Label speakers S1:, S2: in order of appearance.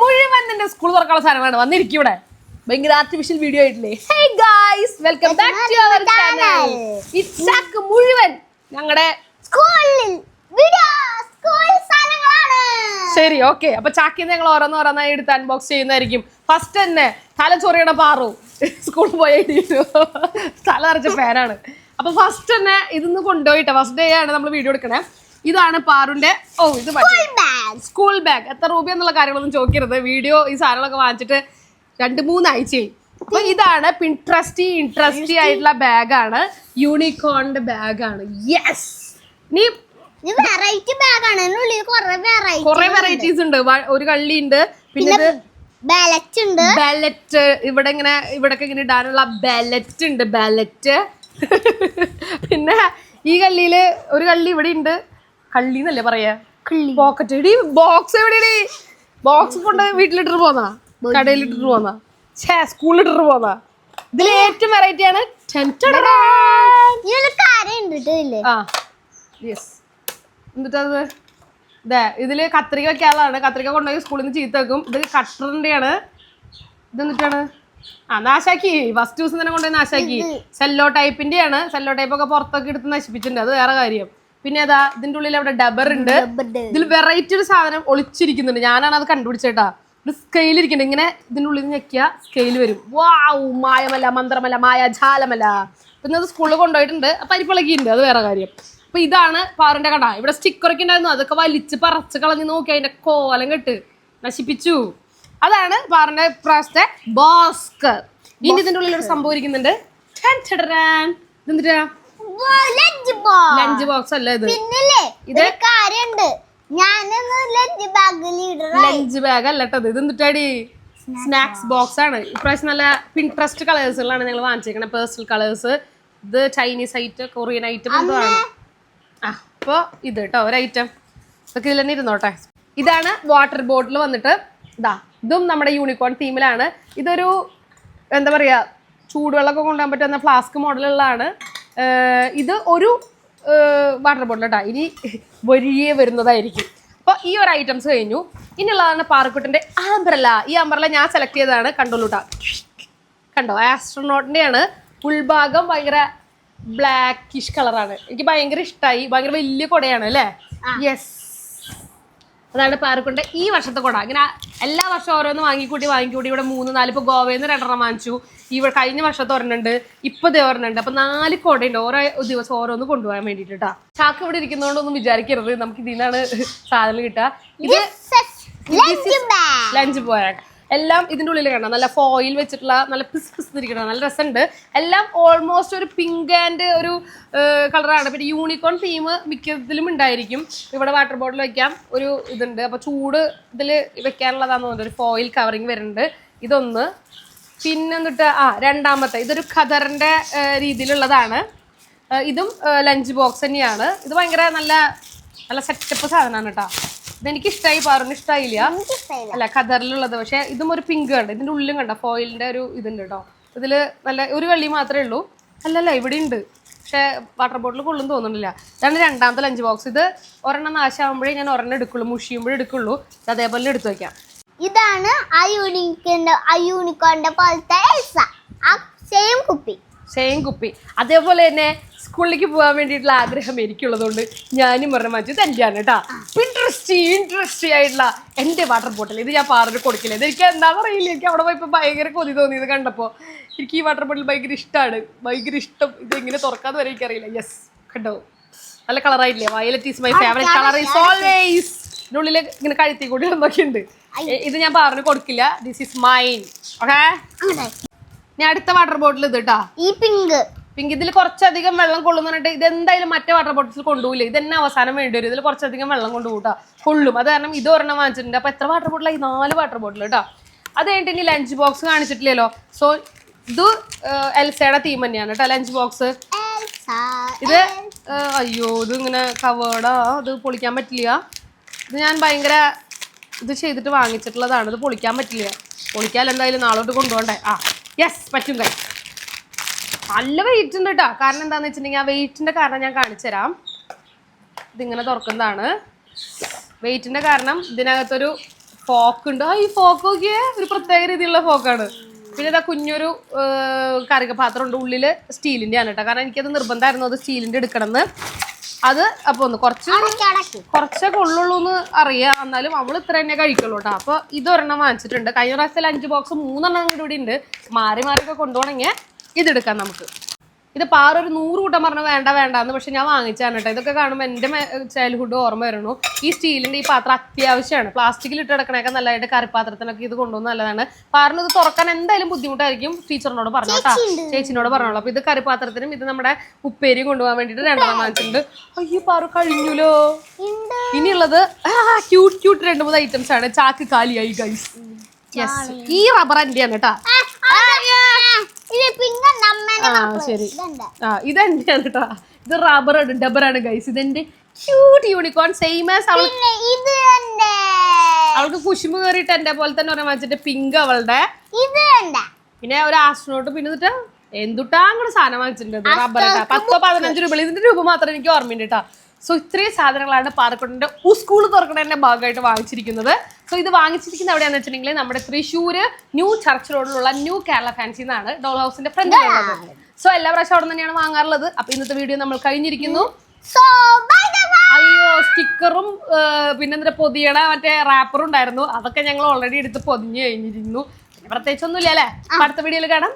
S1: മുഴുവൻ നിന്റെ സ്കൂൾ തുറക്കാനുള്ള സാധനങ്ങളാണ് വന്നിരിക്കും ഇവിടെ. ഭയങ്കര ആർട്ടിഫിഷ്യൽ വീഡിയോ ആയിട്ടില്ലേ? Hey guys welcome back to our channel ഇറ്റ്സാക്ക് മുഴുവൻ ഞങ്ങളുടെ
S2: സ്കൂളിൽ വീഡിയോ സ്കൂൾ സാധനങ്ങളാണ്.
S1: ശരി ഓക്കെ അപ്പൊ ചാക്കിന്ന് ഞങ്ങൾ ഓരോന്ന് ഓരോന്നായി എടുത്ത് അൺബോക്സ് ചെയ്യുന്നതായിരിക്കും. ഫസ്റ്റ് തന്നെ തല പാറു. സ്കൂളിൽ പോയി തല നിറച്ച ഫാനാണ് അപ്പൊ ഫസ്റ്റ് തന്നെ ഇതൊന്ന് കൊണ്ടുപോയിട്ടെ? ഫസ്റ്റ് ഡേ ആണ് നമ്മൾ വീഡിയോ എടുക്കണേ. ഇതാണ് പാറുന്റെ ഓ ഇത് മറ്റേ സ്കൂൾ ബാഗ് എത്ര രൂപ എന്നുള്ള കാര്യങ്ങളൊന്നും ചോദിക്കരുത്. വീഡിയോ ഈ സാധനങ്ങളൊക്കെ വാങ്ങിച്ചിട്ട് രണ്ട് മൂന്ന് ആഴ്ചയായി. അപ്പൊ ഇതാണ് പിൻട്രസ്റ്റി ഇൻട്രസ്റ്റി ആയിട്ടുള്ള ബാഗാണ് യൂണിക്കോണിന്റെ ബാഗാണ് യെസ് നീ
S2: വെറൈറ്റി ബാഗാണ് കുറെ വെറൈറ്റി
S1: കുറെ വെറൈറ്റീസ് ഉണ്ട്. ഒരു കള്ളി ഉണ്ട്. പിന്നെ
S2: ബാലറ്റ് ഉണ്ട്.
S1: ബാലറ്റ് ഇവിടെ ഇങ്ങനെ ഇവിടെ ഇങ്ങനെ ഇടാനുള്ള ബാലറ്റ് ഉണ്ട്. ബാലറ്റ് പിന്നെ ഈ കള്ളിയിൽ ഒരു കള്ളി ഇവിടെ ഉണ്ട്. കള്ളി എന്നല്ലേ പറയാ? പോക്കറ്റ് ഇടി ബോക്സ് എവിടെയാണ് ബോക്സ് കൊണ്ട് വീട്ടിലിട്ടിട്ട് പോന്നാ? കടയിലിട്ടിട്ട് പോന്നാ? ഛേ സ്കൂളിലിട്ടിട്ട് പോന്നാ? ഇതിൽ ഏറ്റവും വെറൈറ്റി ആണ് എന്നിട്ടത് ഇതേ ഇതിൽ കത്രിക വെക്കാനുള്ളതാണ്. കത്രിക കൊണ്ടുപോയി സ്കൂളിൽ നിന്ന് ചീത്ത വെക്കും. ഇത് കട്ടറിന്റെയാണ്. ഇത് എന്നിട്ടാണ് ആ നാശാക്കി. ഫസ്റ്റ് ദിവസം തന്നെ കൊണ്ടുപോയി നാശാക്കി. സെല്ലോ ടൈപ്പിന്റെയാണ് സെല്ലോ ടൈപ്പ് ഒക്കെ പുറത്തൊക്കെ എടുത്ത് നശിപ്പിച്ചിട്ടുണ്ട്. അത് വേറെ കാര്യം. പിന്നെ അതാ ഇതിന്റെ ഉള്ളിൽ അവിടെ ഡബർ ഉണ്ട്. ഇതിൽ വെറൈറ്റി ഒരു സാധനം ഒളിച്ചിരിക്കുന്നുണ്ട്. ഞാനാണ് അത് കണ്ടുപിടിച്ചേട്ടാ. ഒരു സ്കെയിൽ ഇരിക്കുന്നുണ്ട്. ഇങ്ങനെ ഇതിന്റെ ഉള്ളിൽ ഞെക്കിയ സ്കെയിൽ വരും. വാവ് മായമല്ല മന്ത്രമല്ല മായ ജാലമല്ല പിന്നെ അത് സ്കൂളിൽ കൊണ്ടുപോയിട്ടുണ്ട്. അപ്പൊ അരിപ്പിളകിയിട്ടുണ്ട് അത് വേറെ കാര്യം. അപ്പൊ ഇതാണ് പാറിന്റെ കട. ഇവിടെ സ്റ്റിക്കറൊക്കെ ഉണ്ടായിരുന്നു. അതൊക്കെ വലിച്ച് പറച്ച് കളഞ്ഞ് നോക്കി അതിന്റെ കോലം കെട്ട് നശിപ്പിച്ചു. അതാണ് പാറിന്റെ പ്രാവശ്യത്തെ ബോസ്കർ. ഇനി ഇതിന്റെ ഉള്ളിൽ ഒരു സംഭവം ഇരിക്കുന്നുണ്ട്. ഇതെന്തിട്ടാ?
S2: ലഞ്ച് ബോക്സ്
S1: അല്ല ഇത്.
S2: പിന്നില്ലേ ഒരു കാര്യണ്ട്. ഞാനൊന്ന് ലഞ്ച് ബാഗിൽ ഇടറ
S1: ലഞ്ച് ബാഗ് അല്ല കേട്ടത് ഇത്. എന്നിട്ടാടി സ്നാക്സ് ബോക്സ് ആണ്. ഇപ്രാവശ്യം നല്ല പിൻട്രസ്റ്റ് കളേഴ്സുകളാണ് ഞങ്ങൾ വാങ്ങിച്ചേക്കണേ. പേഴ്സണൽ കളേഴ്സ് ഇത് ചൈനീസ് ഐറ്റം കൊറിയൻ ഐറ്റം ഒന്നും ആണ് ആ അപ്പോൾ ഇത് കേട്ടോ ഒരു ഐറ്റം ഇതൊക്കെ ഇതിൽ തന്നെ ഇരുന്നോട്ടെ. ഇതാണ് വാട്ടർ ബോട്ടിൽ വന്നിട്ട്. ഇതാ ഇതും നമ്മുടെ യൂണിക്കോൺ തീമിലാണ് ഇതൊരു എന്താ പറയുക ചൂടുവെള്ളമൊക്കെ കൊണ്ടുപോകാൻ പറ്റുന്ന ഫ്ലാസ്ക് മോഡലുള്ളതാണ് ഇത് ഒരു വാട്ടർ ബോട്ടിൽ കേട്ടോ ഇനി വലിയ വരുന്നതായിരിക്കും. അപ്പോൾ ഈ ഒരു ഐറ്റംസ് കഴിഞ്ഞു. ഇനിയുള്ളതാണ് പാറക്കുട്ടന്റെ ആംബ്രല ഈ ആംബ്രല ഞാൻ സെലക്ട് ചെയ്തതാണ്. കണ്ടോളൂ ട്ടാ. കണ്ടോ? ആസ്ട്രോനോട്ടിന്റെ ആണ് ഉൾഭാഗം ഭയങ്കര ബ്ലാക്കിഷ് കളറാണ് എനിക്ക് ഭയങ്കര ഇഷ്ടമായി ഭയങ്കര വലിയ കൊടയാണ് അല്ലേ? യെസ് അതാണ് പാറക്കൊണ്ട് ഈ വർഷത്തെ കൊട. ഇങ്ങനെ എല്ലാ വർഷവും ഓരോന്ന് വാങ്ങിക്കൂട്ടി വാങ്ങിക്കൂട്ടി. ഇവിടെ മൂന്ന് നാല് ഇപ്പോൾ ഗോവയിൽ നിന്ന് രണ്ടെണ്ണം വാങ്ങിച്ചു. ഇവിടെ കഴിഞ്ഞ വർഷത്തെ ഒരെണ്ണുണ്ട് ഇപ്പൊ ദേ ഒരെണ്ണുണ്ട്. അപ്പൊ നാല് കൊടയുണ്ട് ഓരോ ദിവസം ഓരോന്ന് കൊണ്ടുപോകാൻ വേണ്ടിയിട്ട് കേട്ടോ ചാക്ക് ഇവിടെ ഇരിക്കുന്നതുകൊണ്ടൊന്നും വിചാരിക്കരുത്. നമുക്ക് ഇതിൽ നിന്നാണ് സാധനം കിട്ടുക. ഇത്
S2: ലഞ്ച്
S1: പോയാൽ എല്ലാം ഇതിന്റെ ഉള്ളിൽ കാണാം. നല്ല ഫോയിൽ വെച്ചിട്ടുള്ള നല്ല പിസ് പിസ് ഇരിക്കണം നല്ല രസമുണ്ട്. എല്ലാം ഓൾമോസ്റ്റ് ഒരു പിങ്ക് ആൻഡ് ഒരു കളറാണ് പിന്നെ യൂണിക്കോൺ തീം മിക്കതിലും ഉണ്ടായിരിക്കും. ഇവിടെ വാട്ടർ ബോട്ടിൽ വെക്കാം. ഒരു ഇതുണ്ട്. അപ്പോൾ ചൂട് ഇതിൽ വെക്കാനുള്ളതാന്ന് തോന്നുന്നു. ഒരു ഫോയിൽ കവറിങ് വരുന്നുണ്ട്. ഇതൊന്ന്. പിന്നെ എന്നിട്ട് ആ രണ്ടാമത്തെ. ഇതൊരു ഖദറിന്റെ രീതിയിലുള്ളതാണ്. ഇതും ലഞ്ച് ബോക്സ് തന്നെയാണ്. ഇത് ഭയങ്കര നല്ല നല്ല സെറ്റപ്പ് സാധനമാണ് കേട്ടോ. ഇതെനിക്ക് ഇഷ്ടമായി പാറിന് ഇഷ്ടമായില്ല. അല്ല ഖദറിലുള്ളത്. പക്ഷെ ഇതും ഒരു പിങ്ക് കണ്ട ഇതിന്റെ ഉള്ളിലും കണ്ട? ഫോയിലിന്റെ ഒരു ഇതുണ്ട് കേട്ടോ. ഇതിൽ നല്ല ഒരു കള്ളി മാത്രമേ ഉള്ളൂ. അല്ലല്ല ഇവിടെ ഉണ്ട് പക്ഷെ വാട്ടർ ബോട്ടിൽ കൊള്ളും തോന്നുന്നില്ല. ഇതാണ് രണ്ടാമത്തെ ലഞ്ച് ബോക്സ് ഇത് ഒരെണ്ണം നാശമാകുമ്പോഴേ ഞാൻ ഒരെണ്ണം എടുക്കുള്ളൂ. മുഷിയുമ്പോഴേ എടുക്കുള്ളൂ. അതേപോലെ എടുത്തു വെക്കാം.
S2: ഇതാണ് ആ യൂണിക്കിന്റെ ആ യൂണിക്കോന്റെ പോലത്തെ എൽസ ആ സെയിം കുപ്പി.
S1: സെയിം കുപ്പി. അതേപോലെ തന്നെ സ്കൂളിലേക്ക് പോകാൻ വേണ്ടിയിട്ടുള്ള ആഗ്രഹം എനിക്കുള്ളതുകൊണ്ട് ഞാനും പറഞ്ഞ മാറ്റി തന്നെയാണ് കേട്ടാ. ഇൻട്രസ്റ്റ് ഇൻട്രസ്റ്റ് ആയിട്ടുള്ള എന്റെ വാട്ടർ ബോട്ടിൽ ഇത് ഞാൻ പാറിന് കൊടുക്കില്ല. ഇത് എനിക്ക് എന്താണെന്ന് അറിയില്ല എനിക്ക് അവിടെ പോയപ്പോൾ ഭയങ്കര കൊതി തോന്നി. ഇത് കണ്ടപ്പോൾ എനിക്ക് ഈ വാട്ടർ ബോട്ടിൽ ഭയങ്കര ഇഷ്ടമാണ് ഭയങ്കര ഇഷ്ടം. ഇത് എങ്ങനെ തുറക്കാന്ന് വരെ എനിക്കറിയില്ല. യെസ് കണ്ടോ? നല്ല കളറായില്ലേ violet is my favourite colour is always ഇതിനുള്ളിൽ ഇങ്ങനെ കഴുത്തി കൂടി ഇടുന്നൊക്കെ ഉണ്ട് ഇത് ഞാൻ പാറിന് കൊടുക്കില്ല. ദിസ് ഈസ് മൈൻ ഓക്കെ ഞാൻ അടുത്ത വാട്ടർ ബോട്ടിൽ ഇത് കേട്ടാ
S2: ഈ പിങ്ക്
S1: പിങ്ക് ഇതിൽ കുറച്ചധികം വെള്ളം കൊള്ളുന്നുണ്ട് ഇത് എന്തായാലും മറ്റേ വാട്ടർ ബോട്ടിൽ കൊണ്ടുപോയില്ല ഇത് തന്നെ അവസാനം വേണ്ടി വരും. ഇതിൽ കുറച്ചധികം വെള്ളം കൊണ്ടുപോട്ടാ കൊള്ളും. അത് കാരണം ഇത് ഒരെണ്ണം വാങ്ങിച്ചിട്ടുണ്ട്. അപ്പൊ എത്ര വാട്ടർ ബോട്ടിലായി നാല് വാട്ടർ ബോട്ടിൽ കേട്ടോ അത് കഴിഞ്ഞിട്ട് ഇനി ലഞ്ച് ബോക്സ് കാണിച്ചിട്ടില്ലല്ലോ. സോ ഇത് എൽസയുടെ തീം തന്നെയാണ് കേട്ടോ ലഞ്ച് ബോക്സ് ഇത് അയ്യോ ഇത് ഇങ്ങനെ കവേർഡാ ഇത് പൊളിക്കാൻ പറ്റില്ല. ഇത് ഞാൻ ഭയങ്കര ഇത് ചെയ്തിട്ട് വാങ്ങിച്ചിട്ടുള്ളതാണ്. ഇത് പൊളിക്കാൻ പറ്റില്ല. പൊളിക്കാൻ എന്തായാലും നാളോട്ട് കൊണ്ടുപോകണ്ടേ. ആ. യെസ് പറ്റും കൈ നല്ല വെയിറ്റ് ഉണ്ട് കേട്ടോ കാരണം എന്താന്ന് വെച്ചിട്ടുണ്ടെങ്കിൽ ആ വെയിറ്റിന്റെ കാരണം ഞാൻ കാണിച്ചുതരാം ഇതിങ്ങനെ തുറക്കുന്നതാണ്. വെയിറ്റിന്റെ കാരണം ഇതിനകത്തൊരു ഫോക്ക് ഉണ്ട്. ആ ഈ ഫോക്ക് നോക്കിയേ ഒരു പ്രത്യേക രീതിയിലുള്ള ഫോക്കാണ് പിന്നെ ഇതാ കുഞ്ഞൊരു കറിക പാത്രം ഉണ്ട്. ഉള്ളിൽ സ്റ്റീലിന്റെ ആണ് കേട്ടോ കാരണം എനിക്കത് നിർബന്ധമായിരുന്നു അത് സ്റ്റീലിന്റെ എടുക്കണമെന്ന്. അത് അപ്പൊ ഒന്ന് കുറച്ച് കുറച്ചൊക്കെ ഉള്ളുള്ളൂ എന്ന് അറിയാം. എന്നാലും അവൾ ഇത്ര തന്നെ കഴിക്കുള്ളൂ കേട്ടോ അപ്പൊ ഇതൊരെണ്ണം വാങ്ങിച്ചിട്ടുണ്ട്. കഴിഞ്ഞ പ്രാവശ്യത്തിൽ അഞ്ച് ബോക്സ് മൂന്നെണ്ണം കൂടി ഉണ്ട്. മാറി ഒക്കെ കൊണ്ടുപോകണമെങ്കിൽ ഇതെടുക്കാം നമുക്ക്. ഇത് പാറ ഒരു നൂറ് കൂട്ടം പറഞ്ഞ വേണ്ട വേണ്ടാന്ന് പക്ഷെ ഞാൻ വാങ്ങിച്ചാണ് കേട്ടോ. ഇതൊക്കെ കാണുമ്പോൾ എന്റെ ചൈൽഡ്ഹുഡ് ഓർമ്മ വരുന്നു. ഈ സ്റ്റീലിന്റെ ഈ പാത്രം അത്യാവശ്യമാണ്. പ്ലാസ്റ്റിക്കിൽ ഇട്ട് കിടക്കണേക്കാൾ നല്ലതായിട്ട് കറിപ്പാത്രത്തിനൊക്കെ ഇത് കൊണ്ടുവന്ന് നല്ലതാണ്. പാറിന് ഇത് തുറക്കാൻ എന്തായാലും ബുദ്ധിമുട്ടായിരിക്കും ടീച്ചറിനോട് പറഞ്ഞു കേട്ടോ ചേച്ചിനോട് പറഞ്ഞോളൂ. അപ്പൊ ഇത് കറിപ്പാത്രത്തിനും ഇത് നമ്മുടെ ഉപ്പേരിയും കൊണ്ടുപോകാൻ വേണ്ടിയിട്ട് രണ്ടെണ്ണം വാങ്ങിച്ചിട്ടുണ്ട്. അയ്യോ പാറു കഴിഞ്ഞുലോ?
S2: ഉണ്ട്
S1: ഇനിയുള്ളത് ക്യൂട്ട് ക്യൂട്ട് രണ്ട് മൂന്ന് ഐറ്റംസ് ആണ്. ചാക്ക് കാലിയായി ഗൈസ് യെസ് ഈ റബ്ബർ എന്റെയാണ് കേട്ടാ
S2: ആ, ഇത് പിന്നെ നമ്മന്റെ
S1: ആ ശരി. ആ ഇതെന്റെയാണ് കേട്ടോ ഇത് റബ്ബർ ആണ് ഡബറാണ് ഗൈസ് ഇതെന്റെ ക്യൂട്ട് യൂണിക്കോൺ സെയിം ആസ് അവൾ
S2: ഇത്
S1: അവൾക്ക് കുശുമ്പ് കയറിയിട്ട് എന്റെ പോലെ തന്നെ പറയാൻ വെച്ചിട്ട് പിങ്ക് അവളുടെ.
S2: ഇത്
S1: പിന്നെ ഒരു ആസ്ട്രോട്ട് പിന്നെ എന്നിട്ട് എന്തുട്ടാ അങ്ങോട്ട് സാധനം വാങ്ങിച്ചിട്ടുണ്ട് റബ്ബർ പത്തോ പതിനഞ്ച് രൂപ ഇതിന്റെ രൂപ മാത്രം എനിക്ക് ഓർമ്മയുണ്ട് കേട്ടാ സോ ഇത്രയും സാധനങ്ങളാണ് പാറക്കുട്ടന്റെ സ്കൂൾ തുറക്കുന്നതിന്റെ ഭാഗമായിട്ട് വാങ്ങിച്ചിരിക്കുന്നത്. സോ ഇത് വാങ്ങിച്ചിരിക്കുന്നത് എവിടെയാന്ന് വെച്ചിട്ടുണ്ടെങ്കിൽ നമ്മുടെ തൃശ്ശൂര് ന്യൂ ചർച്ച് റോഡിലുള്ള ന്യൂ കേരള ഫാൻസി എന്നാണ് ഡോൾ ഹൗസിന്റെ ഫ്രണ്ട് സോ എല്ലാ പ്രാവശ്യം അവിടെ തന്നെയാണ് വാങ്ങാറുള്ളത്. അപ്പൊ ഇന്നത്തെ വീഡിയോ നമ്മൾ കഴിഞ്ഞിരിക്കുന്നു. അയ്യോ സ്റ്റിക്കറും പിന്നെ എന്താ പൊതിയണ മറ്റേ റാപ്പറും ഉണ്ടായിരുന്നു. അതൊക്കെ ഞങ്ങൾ ഓൾറെഡി എടുത്ത് പൊതിഞ്ഞു കഴിഞ്ഞിരുന്നു പ്രത്യേകിച്ചൊന്നുമില്ല അല്ലേ? അടുത്ത വീഡിയോയിൽ കാണാം.